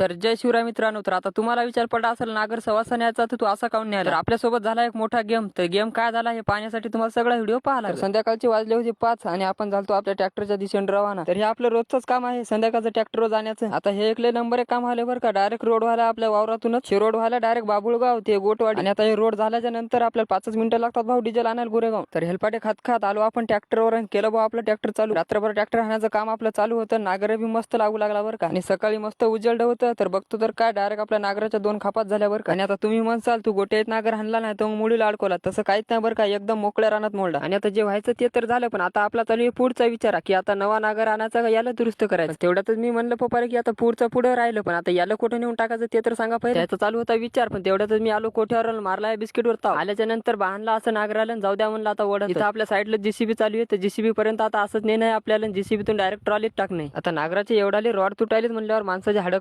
तर जय शिवराय मित्रांनो तर आता तुम्हाला विचार पडला असेल नागर सवासाने याचा तर तू असा काऊन नाही आला? आपल्यासोबत झाला एक मोठा गेम तर गेम काय झाला हे पाहण्यासाठी तुम्हाला सगळा व्हिडिओ लागेल. संध्याकाळचे वाजले होते पाच आणि आपण झालतो आपल्या ट्रॅक्टरच्या दिशेने रवाना. तर हे आपलं रोजचंच काम आहे संध्याकाळचं ट्रॅक्टरवर जाण्याचं. आता हे एकले नंबर एक काम आले बरं का डायरेक्ट रोड व्हायला आपल्या वावरातूनच. शिरोड व्हायला डायरेक्ट बाबुळगाव ते गोटवाडी. आणि आता हे रोड झाल्याच्यानंतर आपल्याला पाचच मिनिटं लागतात भाऊ डिझेल आणायला गोरेगाव. तर हेलपाटे खात खात आलो आपण ट्रॅक्टरवर आणि केलं भाऊ आपलं ट्रॅक्टर चालू. रात्रभर ट्रॅक्टर हाणायचं काम आपलं चालू होतं. नागर बी मस्त लागू लागला बरं का. आणि सकाळी मस्त उजळड होतं. तर बघतो तर काय डायरेक्ट आपल्या नागराच्या दोन खापात झाल्या का. आणि आता तुम्ही म्हणसाल तू गोट्यात नागर हाणला नाही तर मग मुलीला अडकवला तसं काहीच नाही बरं का एकदम मोकळ्या रानात मोडला. आणि आता जे व्हायचं ते तर झालं पण आता आपला चालू आहे पुढचा विचार की आता नवा नागर आणायचा का याला दुरुस्त करायचं? तेवढ्यातच मी म्हणलं पप्पा की आता पुढचं पुढे राहिलं पण आता याला कुठं नेऊन टाकायचं ते तर सांगा पाहिजे त्याचा चालू होता विचार पण तेवढ्यातच मी आलो कोठ्यावर मारला बिस्किटवर ताव. आल्याच्यानंतर बांधला असं नागराला आलं जाऊ द्या म्हणलं आता ओढत इथं आपल्या साईडला जीसीबी चालू आहे तर जीसीबी पर्यंत आता असंच नेणं आहे आपल्याला जीसीबीतून डायरेक्ट ट्रॉलीत टाकणे आता नागराचे एवढाले रॉड तुटायलेत म्हणल्यावर माणसाचे हाडं